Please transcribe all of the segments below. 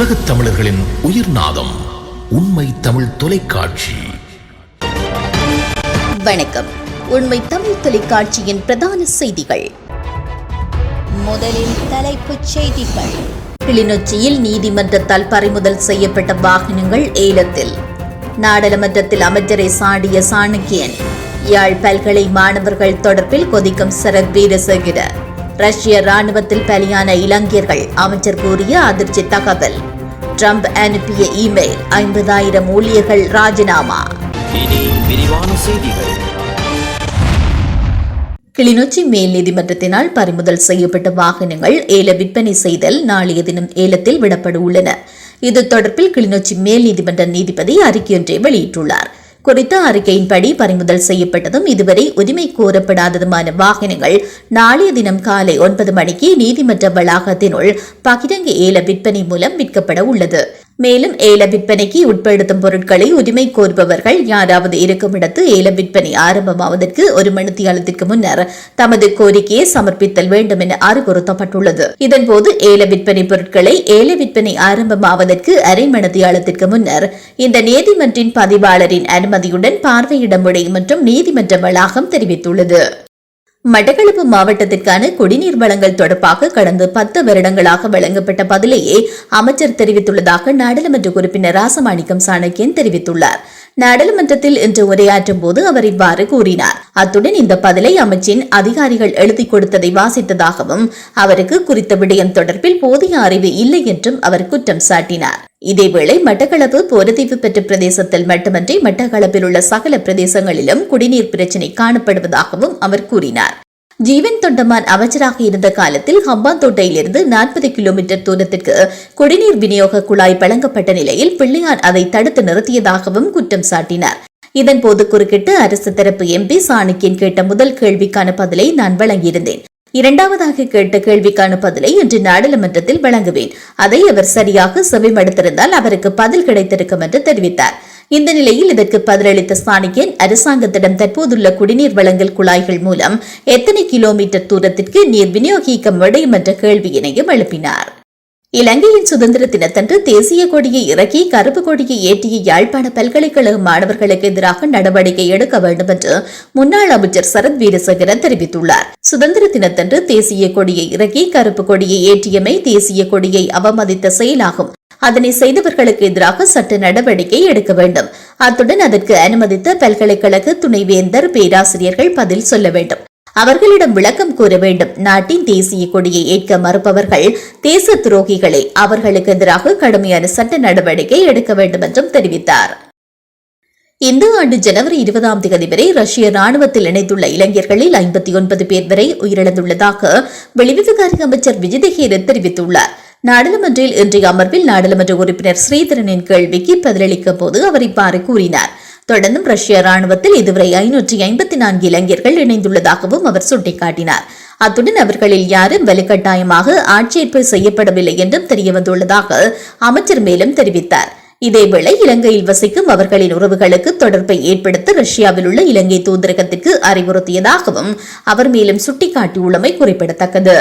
உலகத் தமிழர்களின் உயிர் நாதம் உண்மை தமிழ் தொலைக்காட்சி. வணக்கம். உண்மை தமிழ் தொலைக்காட்சியின் பிரதான செய்திகள். முதலில் தலைப்புச் செய்திகள். கிளிநொச்சியில் நீதிமன்றத்தால் பறிமுதல் செய்யப்பட்ட வாகனங்கள் ஏலத்தில். நாடாளுமன்றத்தில் அமைச்சரை சாடிய சாணக்கியன் யாழ் பல்கலை மாணவர்கள் தொடர்பில் கொதிக்கும் சரத் வீரசேகர. ரஷ்ய ராணுவத்தில் பலியான இலங்கையர்கள் அமைச்சர் கூறிய அதிர்ச்சி தகவல். ட்ரம்ப் அனுப்பிய இமெயில் ஐம்பதாயிரம் ஊழியர்கள் ராஜினாமா. கிளிநொச்சி மேல் நீதிமன்றத்தினால் பறிமுதல் செய்யப்பட்ட வாகனங்கள் ஏல விற்பனை செய்தல் நாளைய தினம் ஏலத்தில் விடப்பட உள்ளன. இது தொடர்பில் கிளிநொச்சி மேல் நீதிமன்ற நீதிபதி அறிக்கையொன்றை வெளியிட்டுள்ளார். குறித்த அறிக்கையின்படி பறிமுதல் செய்யப்பட்டதும் இதுவரை உரிமை கோரப்படாததுமான வாகனங்கள் நாளைய தினம் காலை ஒன்பது மணிக்கு நீதிமன்ற வளாகத்தினுள் பகிரங்க ஏல விற்பனை மூலம் விற்கப்பட உள்ளது. மேலும் ஏல விற்பனைக்கு உட்படுத்தும் பொருட்களை உரிமை கோருபவர்கள் யாராவது இருக்கும் இடத்து ஏல விற்பனை ஆரம்பமாவதற்கு ஒரு மணித்தியாலத்திற்கு முன்னர் தமது கோரிக்கையை சமர்ப்பித்தல் வேண்டும் என அறிவுறுத்தப்பட்டுள்ளது. இதன்போது ஏல விற்பனை பொருட்களை ஏல விற்பனை ஆரம்பமாவதற்கு அரை மணித்தியாலத்திற்கு முன்னர் இந்த நீதிமன்றின் பதிவாளரின் அனுமதியுடன் பார்வையிட முடியும் என்றும் நீதிமன்ற வளாகம் தெரிவித்துள்ளது. மட்டக்களப்பு மாவட்டத்திற்கான குடிநீர் வழங்கல் தொடர்பாக கடந்த பத்து வருடங்களாக வழங்கப்பட்ட பதிலையே அமைச்சர் தெரிவித்துள்ளதாக நாடாளுமன்ற உறுப்பினர் ராசமாணிக்கம் சாணக்கியன் தெரிவித்துள்ளார். நாடாளுமன்றத்தில் இன்று உரையாற்றும் போது அவர் இவ்வாறு கூறினார். அத்துடன் இந்த பதிலை அமைச்சின் அதிகாரிகள் எழுதிக் கொடுத்ததை வாசித்ததாகவும் அவருக்கு குறித்த விடயம் தொடர்பில் போதிய அறிவு இல்லை என்றும் அவர் குற்றம் சாட்டினார். இதேவேளை மட்டக்களப்பு போரதீவு பெற்ற பிரதேசத்தில் மட்டுமன்றி மட்டக்களப்பில் உள்ள சகல பிரதேசங்களிலும் குடிநீர் பிரச்சினை காணப்படுவதாகவும் அவர் கூறினார். ஜீவன் தொண்டமான் அமைச்சராக இருந்த காலத்தில் ஹம்பாந்தோட்டையிலிருந்து நாற்பது கிலோமீட்டர் தூரத்திற்கு குடிநீர் விநியோக குழாய் வழங்கப்பட்ட நிலையில் பிள்ளையார் அதை தடுத்து நிறுத்தியதாகவும் குற்றம் சாட்டினார். இதன்போது குறுக்கிட்டு அரசு தரப்பு எம்பி சாணக்கியன் கேட்ட முதல் கேள்விக்கான பதிலை நான் வழங்கியிருந்தேன். இரண்டாவதாக கேட்ட கேள்விக்கான பதிலை இன்று நாடாளுமன்றத்தில் வழங்குவேன். அதை அவர் சரியாக செவிமடுத்திருந்தால் அவருக்கு பதில் கிடைத்திருக்கும் என்று தெரிவித்தார். இந்த நிலையில் இதற்கு பதிலளித்த சாணிக்கன் அரசாங்கத்திடம் தற்போதுள்ள குடிநீர் வழங்கல் குழாய்கள் மூலம் எத்தனை கிலோமீட்டர் தூரத்திற்கு நீர் விநியோகிக்க முடியும் என்ற கேள்வியினையும் எழுப்பினார். இலங்கையின் சுதந்திர தினத்தன்று தேசிய கொடியை இறக்கி கருப்பு கொடியை ஏற்றிய யாழ்ப்பாண பல்கலைக்கழக மாணவர்களுக்கு எதிராக நடவடிக்கை எடுக்க வேண்டும் என்று முன்னாள் அமைச்சர் சரத் வீரசேகர தெரிவித்துள்ளார். சுதந்திர தினத்தன்று தேசிய கொடியை இறக்கி கருப்பு கொடியை ஏற்றியமை தேசிய கொடியை அவமதித்த செயலாகும். அதனை செய்தவர்களுக்கு எதிராக சட்ட நடவடிக்கை எடுக்க வேண்டும். அத்துடன் அதற்கு அனுமதித்த பல்கலைக்கழக துணைவேந்தர் பேராசிரியர்கள் பதில் சொல்ல வேண்டும். அவர்களிடம் விளக்கம் கூற வேண்டும். நாட்டின் தேசிய கொடியை ஏற்க மறுப்பவர்கள் தேச துரோகிகளை. அவர்களுக்கு எதிராக கடுமையான சட்ட நடவடிக்கை எடுக்க வேண்டும் என்றும் தெரிவித்தார். இந்த ஆண்டு ஜனவரி இருபதாம் தேதி வரை ரஷ்ய ராணுவத்தில் இணைந்துள்ள இளைஞர்களில் ஐம்பத்தி ஒன்பது பேர் வரை உயிரிழந்துள்ளதாக வெளிவிவகார அமைச்சர் விஜயதேகேரன் தெரிவித்துள்ளார். நாடாளுமன்றில் இன்றைய அமர்வில் நாடாளுமன்ற உறுப்பினர் ஸ்ரீதரனின் கேள்விக்கு பதிலளிக்கும் போது அவர் இவ்வாறு கூறினார். தொடர்ந்தும் ரஷ்ய ராணுவத்தில் இதுவரை ஐநூற்றி ஐம்பத்தி நான்கு இளைஞர்கள் இணைந்துள்ளதாகவும் அவர் சுட்டிக்காட்டினார். அத்துடன் அவர்களில் யாரும் வலுக்கட்டாயமாக ஆட்சேர்ப்பு செய்யப்படவில்லை என்றும் தெரியவந்துள்ளதாக அமைச்சர் மேலும் தெரிவித்தார். இதேவேளை இலங்கையில் வசிக்கும் அவர்களின் உறவுகளுக்கு தொடர்பை ஏற்படுத்த ரஷ்யாவில் உள்ள இலங்கை தூதரகத்திற்கு அறிவுறுத்தியதாகவும் அவர் மேலும் சுட்டிக்காட்டியுள்ளமை குறிப்பிடத்தக்கது.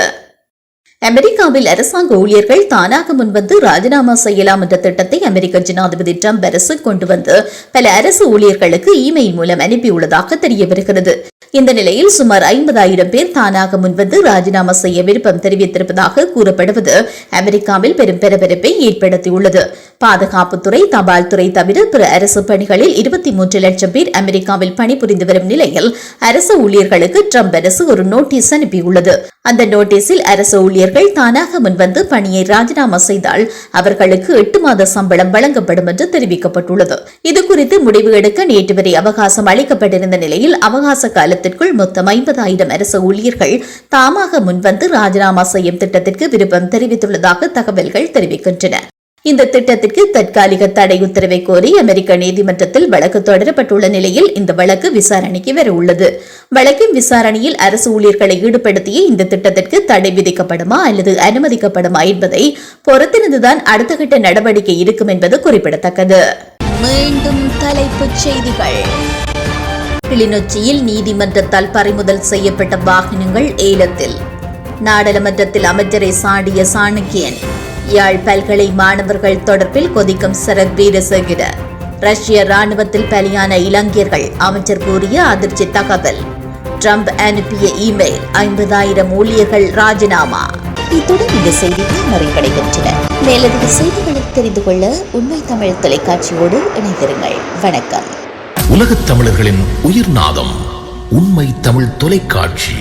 அமெரிக்காவில் அரசாங்க ஊழியர்கள் தானாக முன்வந்து ராஜினாமா செய்யலாம் என்ற திட்டத்தை அமெரிக்க ஜனாதிபதி டிரம்ப் அரசு கொண்டு வந்து பல அரசு ஊழியர்களுக்கு இமெயில் மூலம் அனுப்பியுள்ளதாக தெரிய வருகிறது இந்த நிலையில் சுமார் ஐம்பதாயிரம் பேர் தானாக முன்வந்து ராஜினாமா செய்ய விருப்பம் தெரிவித்திருப்பதாக கூறப்படுவது அமெரிக்காவில் பெரும் பரபரப்பை ஏற்படுத்தியுள்ளது. பாதுகாப்புத்துறை தபால் துறை தவிர பிற அரசு பணிகளில் இருபத்தி மூன்று லட்சம் பேர் அமெரிக்காவில் பணிபுரிந்து வரும் நிலையில் அரசு ஊழியர்களுக்கு டிரம்ப் அரசு ஒரு நோட்டீஸ் அனுப்பியுள்ளது. அந்த நோட்டீஸில் அரசு ஊழியர் ஊழியர்கள் தானாக முன்வந்து பணியை ராஜினாமா செய்தால் அவர்களுக்கு எட்டு மாத சம்பளம் வழங்கப்படும் என்று தெரிவிக்கப்பட்டுள்ளது. இதுகுறித்து முடிவு எடுக்க நேற்று வரை அவகாசம் அளிக்கப்பட்டிருந்த நிலையில் அவகாச காலத்திற்குள் மொத்தம் ஐம்பதாயிரம் அரசு ஊழியர்கள் தாமாக முன்வந்து ராஜினாமா செய்யும் திட்டத்திற்கு விருப்பம் தெரிவித்துள்ளதாக தகவல்கள் தெரிவிக்கின்றன. இந்த திட்டத்திற்கு தற்காலிக தடை உத்தரவை கோரி அமெரிக்க நீதிமன்றத்தில் வழக்கு தொடரப்பட்டுள்ள நிலையில் இந்த வழக்கு விசாரணைக்கு வர உள்ளது. வழக்கின் விசாரணையில் அரசு ஊழியர்களை ஈடுபடுத்திய இந்த திட்டத்திற்கு தடை விதிக்கப்படுமா அல்லது அனுமதிக்கப்படுமா என்பதை பொறுத்திருந்துதான் அடுத்த கட்ட நடவடிக்கை இருக்கும் என்பது குறிப்பிடத்தக்கது. மீண்டும் தலைப்புச் செய்திகள். கிளிநொச்சியில் நீதிமன்றத்தால் பறிமுதல் செய்யப்பட்ட வாகனங்கள் ஏலத்தில். நாடாளுமன்றத்தில் அமைச்சரை சாடிய சாணக்கியன் யாழ் பல்கலை மாணவர்கள் தொடர்பில் கொதிக்கும் சரத் வீரசேகர ரஷ்ய ராணுவத்தில் பலியான இலங்கையர்கள் அமைச்சர் கூறிய அதிர்ச்சி தகவல். ட்ரம்ப் அனுப்பிய இமெயில் ஐம்பதாயிரம் ஊழியர்கள் ராஜினாமா. இத்துடன் இந்த செய்திகள் நிறைவடைகின்றன. மேலதிக செய்திகளை தெரிந்து கொள்ள உண்மை தமிழ் தொலைக்காட்சியோடு இணைந்திருங்கள். வணக்கம். உலகத் தமிழர்களின் உயிர்நாதம் உண்மை தமிழ் தொலைக்காட்சி.